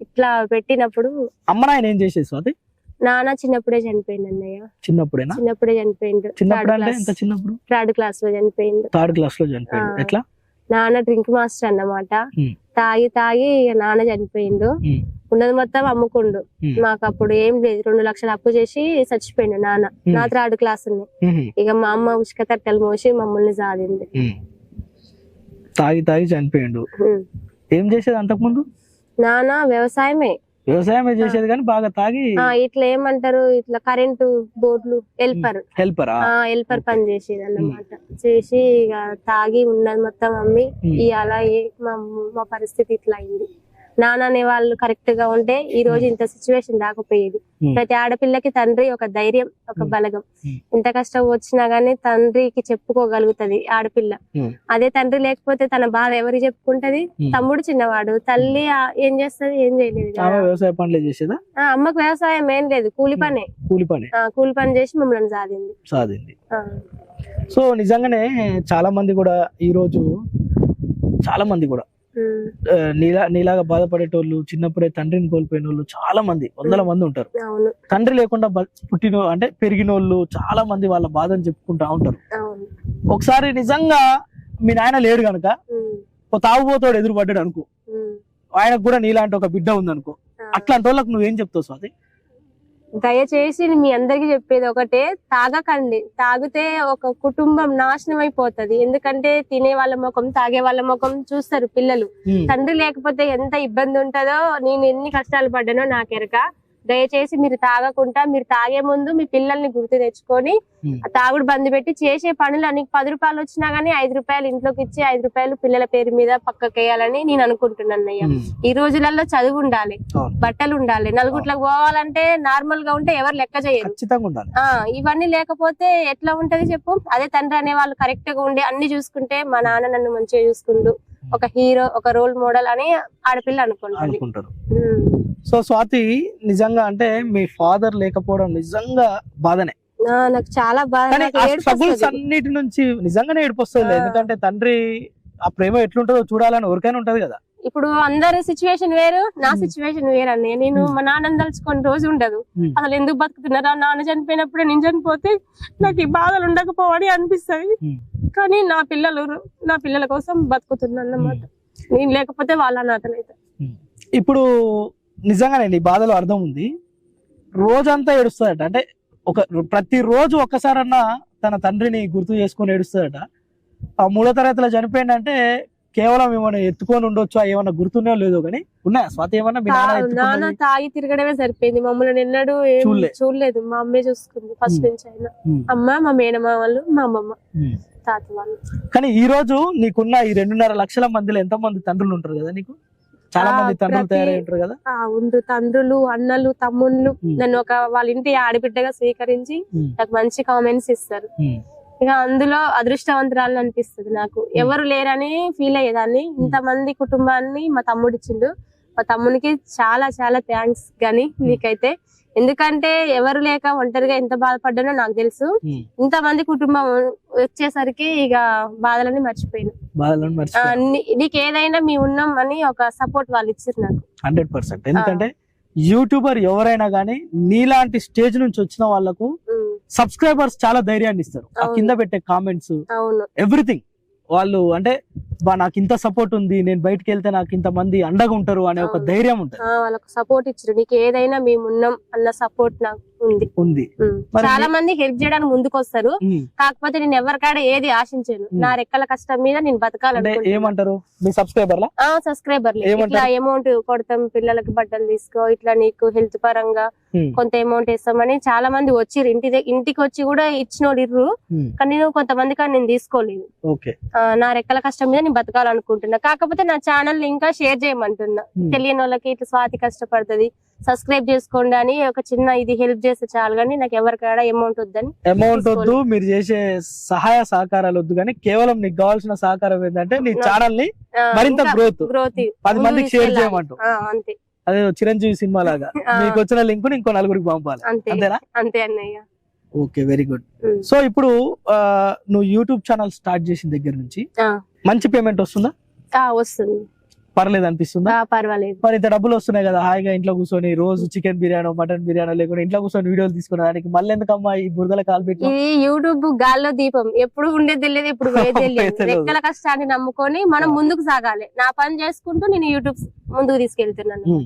ఇట్లా పెట్టినప్పుడు అమ్మ నాయన ఏం చేసేది స్వాతి? నాన్న చిన్నప్పుడే చనిపోయింది అన్నయ్య. చిన్నప్పుడేనా? చిన్నప్పుడే చనిపోయిండు. చిన్నప్పుడు అంటే ఎంత చిన్నప్పుడు? థర్డ్ క్లాస్లో చనిపోయిండు. థర్డ్ క్లాస్లో చనిపోయింది. ఎట్లా? నాన్న డ్రింక్ మాస్టర్ అన్నమాట. తాగి తాగి నాన్న చనిపోయిండు. ఉన్నది మొత్తం అమ్ముకుండు. మాకు అప్పుడు ఏం లేదు. రెండు లక్షలు అప్పు చేసి చచ్చిపోయిండు నాన్న. నా థర్డ్ క్లాస్ ఉంది. ఇక మా అమ్మ ఉసుక తట్టలు మోసి మమ్మల్ని సాధింది. తాగి తాగి చనిపోయిండు. ఏం చేసేది అంతకుముందు? నాన్న వ్యవసాయమే. వ్యవసాయమే చేసేది కానీ బాగా తాగి ఆ ఇట్లా ఏమంటారు ఇట్లా కరెంటు బోర్డులు హెల్పర్. హెల్పరా ఆ. హెల్పర్ పని చేసేది అన్నమాట చేసి ఇక తాగి ఉన్నది మొత్తం అమ్మి. ఇవాళ ఏ మా మా పరిస్థితి ఇట్లా అయింది. నాన్న అనే వాళ్ళు కరెక్ట్గా ఉంటే ఈ రోజు ఇంత సిచ్యువేషన్ రాకపోయేది. ప్రతి ఆడపిల్లకి తండ్రి ఒక ధైర్యం ఒక. బలగం. ఎంత కష్టం వచ్చినా గానీ తండ్రికి చెప్పుకోగలుగుతది ఆడపిల్ల. అదే తండ్రి లేకపోతే తన బాధ ఎవరికి చెప్పుకుంటది. తమ్ముడు చిన్నవాడు. తల్లి ఏం చేస్తది? ఏం చేయలేదు వ్యవసాయ పనులే చేసేదా? అమ్మకు వ్యవసాయం ఏం లేదు. కూలి పనే. కూలి పని. ఆ, కూలి పని చేసి మమ్మల్ని సాధింది. సాధింది. సో నిజంగానే చాలా మంది కూడా ఈ రోజు చాలా మంది కూడా నీలా నీలాగా బాధపడేటోళ్ళు చిన్నప్పుడే తండ్రిని కోల్పోయిన వాళ్ళు చాలా మంది వందల మంది ఉంటారు. తండ్రి లేకుండా పుట్టిన అంటే పెరిగిన వాళ్ళు చాలా మంది వాళ్ళ బాధను చెప్పుకుంటా ఉంటారు. ఒకసారి నిజంగా మీ నాయన లేడు గనక ఉమ్, ఓ తాగుబోతోడు ఎదురు పడ్డాడు అనుకో. ఆయనకు కూడా నీలాంటి ఒక బిడ్డ ఉందనుకో. ఆ. అట్లాంటి వాళ్ళకి నువ్వేం చెప్తావు స్వాతి? దయచేసి మీ అందరికి చెప్పేది ఒకటే తాగకండి. తాగితే ఒక కుటుంబం నాశనం అయిపోతది ఎందుకంటే తినే వాళ్ళ ముఖం తాగే వాళ్ళ ముఖం చూస్తారు పిల్లలు. తండ్రి లేకపోతే ఎంత ఇబ్బంది ఉంటుందో నేను ఎన్ని కష్టాలు పడ్డానో నాకెరక దయచేసి మీరు తాగకుండా మీరు తాగే ముందు మీ పిల్లల్ని గుర్తు తెచ్చుకొని తాగుడు బంద్ పెట్టి చేసే పనులు నీకు పది రూపాయలు వచ్చినా గానీ ఐదు రూపాయలు ఇంట్లోకి ఇచ్చి ఐదు రూపాయలు పిల్లల పేరు మీద పక్కకి వేయాలని నేను అనుకుంటున్నాను అయ్యా ఈ రోజులలో చదువు ఉండాలి. బట్టలు ఉండాలి నలుగుట్లకు పోవాలంటే నార్మల్గా ఉంటే ఎవరు లెక్క చేయరు. ఇవన్నీ లేకపోతే ఎట్లా ఉంటది చెప్పు? అదే తండ్రి అనే వాళ్ళు కరెక్ట్గా ఉండి అన్ని చూసుకుంటే మా నాన్న నన్ను మంచిగా చూసుకుండు. ఒక హీరో ఒక రోల్ మోడల్ అని ఆడపిల్ల అనుకుంటుంది అనుకుంటారు సో స్వాతి నిజంగా అంటే మీ ఫాదర్ లేకపోవడం నిజంగా బాధనే నాకు చాలా బాధ స్ట్రగుల్స్. అన్నిటి నుంచి నిజంగానే ఏడిపోస్తుంది. ఎందుకంటే తండ్రి ఆ ప్రేమ ఎట్లుంటుందో చూడాలని ఎవరికైనా ఉంటది కదా ఇప్పుడు అందరి సిచ్యువేషన్ వేరు నా Hmm. సిచ్యువేషన్ వేరు అన్నయ్య నేను Hmm. మా నాన్న తలుచుకొని రోజు ఉండదు Hmm. అసలు ఎందుకు బతుకుతున్నారా నాన్న చనిపోయినప్పుడే నేను చనిపోతే నాకు ఈ బాధలు ఉండకపోవని అనిపిస్తాయి Hmm. కానీ నా పిల్లలు నా పిల్లల కోసం బతుకుతున్నా అన్నమాట నేను లేకపోతే వాళ్ళ నాతనైతే ఇప్పుడు నిజంగానే నీ బాధలో అర్థం ఉంది. రోజంతా ఏడుస్తుందట. అంటే ఒక ప్రతి రోజు ఒక్కసారన్నా తన తండ్రిని గుర్తు చేసుకొని ఏడుస్తుందట. ఆ మూడో తరగతిలో చనిపోయిందంటే కేవలం ఏమైనా ఎత్తుకొని ఉండొచ్చు ఏమన్నా గుర్తున్నా లేదో కానీ ఉన్నాయా? స్వాతి ఏమన్నా మీ నాన్న? తాగి తిరగడమే సరిపోయింది. మమ్మల్ని ఎన్నడూ. చూడలేదు. మా అమ్మే చూసుకుంది ఫస్ట్. నుంచి అయినా. అమ్మ మా మేనమా వాళ్ళు మా అమ్మమ్మ. తాత వాళ్ళు. కానీ ఈ రోజు నీకున్న ఈ రెండున్నర లక్షల మందిలో ఎంత మంది తండ్రులు ఉంటారు కదా నీకు? చాలా మంది తండ్రులు తయారై ఉంటారు కదా? ఆ ఉండ్రు తండ్రులు అన్నలు తమ్ముళ్ళు. నన్ను ఒక వాళ్ళ ఇంటి ఆడబిడ్డగా స్వీకరించి నాకు మంచి కామెంట్స్ ఇస్తారు. ఇక అందులో అదృష్టవంతురాలు అనిపిస్తుంది నాకు. ఎవరు లేరని ఫీల్ అయ్యేదాన్ని ఇంతమంది కుటుంబాన్ని మా తమ్ముడు ఇచ్చిండు. మా తమ్మునికి చాలా చాలా థ్యాంక్స్ గాని నీకైతే. ఎందుకంటే ఎవరు లేక ఒంటరిగా ఎంత బాధపడ్డానో నాకు తెలుసు. ఇంతమంది కుటుంబం వచ్చేసరికి ఇక బాధలని మర్చిపోయాను. బాధలను ఆ, మర్చిపోయి నీ- నీకు ఏదైనా మీ ఉన్నాం అని ఒక సపోర్ట్ వాళ్ళు ఇచ్చారు నాకు. Hundred percent. ఎందుకంటే యూట్యూబర్ ఎవరైనా కానీ నీలాంటి స్టేజ్ నుంచి వచ్చిన వాళ్ళకు సబ్స్క్రైబర్స్ చాలా ధైర్యాన్ని ఇస్తారు. ఆ. కింద పెట్టే కామెంట్స్ అవును. ఎవ్రీథింగ్ వాళ్ళు అంటే బా నాకు ఇంత సపోర్ట్ ఉంది నేను బయటకు వెళ్తే నాకు ఇంత మంది అండగా ఉంటారు అనే ఒక. ధైర్యం ఉంటుంది. వాళ్ళకు సపోర్ట్ ఇచ్చారు నీకు ఏదైనా మేము ఉన్నాం అన్న సపోర్ట్ నాకు ఉంది. చాలా మంది హెల్ప్ చేయడానికి ముందుకు వస్తారు. కాకపోతే నేను ఎవరికాడ ఏది ఆశించాను. నా రెక్కల కష్టం మీద నేను బతకాలనుకుంటున్నా. ఏమంటారు? మీ సబ్స్క్రైబర్లా? ఇట్లా అమౌంట్ కొడతాం పిల్లలకి బట్టలు తీసుకో ఇట్లా నీకు హెల్త్ పరంగా కొంత అమౌంట్ ఇస్తామని చాలా మంది వచ్చిర్రు. ఇంటి ఇంటికి వచ్చి కూడా ఇచ్చిన ఇర్రు కానీ నేను కొంతమంది కానీ నేను తీసుకోలేదు. నా రెక్కల కష్టం మీద నేను బతకాలనుకుంటున్నా. కాకపోతే నా ఛానల్ ఇంకా షేర్ చేయమంటున్నా. తెలియని వాళ్ళకి ఇట్లా స్వాతి కష్టపడుతుంది. సబ్స్క్రైబ్ చేసుకోండి అని ఒక చిన్న ఇది హెల్ప్ చేస్తే చాలు కానీ నాకు ఎవరికాడ అమౌంట్ వద్దని అమౌంట్ వద్దు మీరు చేసే సహాయ సహకారాలు వద్దు కానీ కేవలం నీకు కావాల్సిన సహకారం ఏంటంటే నీ ఛానల్ని మరింత గ్రోత్ గ్రోత్ పది మందికి షేర్ చేయమంటావు. ఆ, అంతే. అదే చిరంజీవి సినిమా లాగా. మీకు వచ్చిన లింక్ని ఇంకో నలుగురికి పంపాలి. అంతే. అంతేనా? అంతే అన్నయ్య. Okay very good. సో ఇప్పుడు నువ్వు యూట్యూబ్ ఛానల్ స్టార్ట్ చేసిన దగ్గర నుంచి. మంచి పేమెంట్ వస్తుందా? ఆ, వస్తుంది. పర్లేదు అనిపిస్తుందా? పర్వాలేదు. మరి ఇంత డబ్బులు వస్తున్నాయి కదా హాయిగా ఇంట్లో కూర్చొని రోజు చికెన్ బిర్యానీ మటన్ బిర్యానీ లేకుండా ఇంట్లో కూర్చొని వీడియోలు తీసుకునే దానికి మళ్ళీ ఎందుకమ్మా ఈ బురదల కాలు పెట్టి ఇది యూట్యూబ్ గాల్లో దీపం. ఎప్పుడు ఉండేది తెలియదు ఇప్పుడు. రెక్కల కష్టాన్ని నమ్ముకొని మనం ముందుకు సాగాలి. నా పని చేసుకుంటూ నేను యూట్యూబ్ ముందుకు తీసుకెళ్తున్నాను.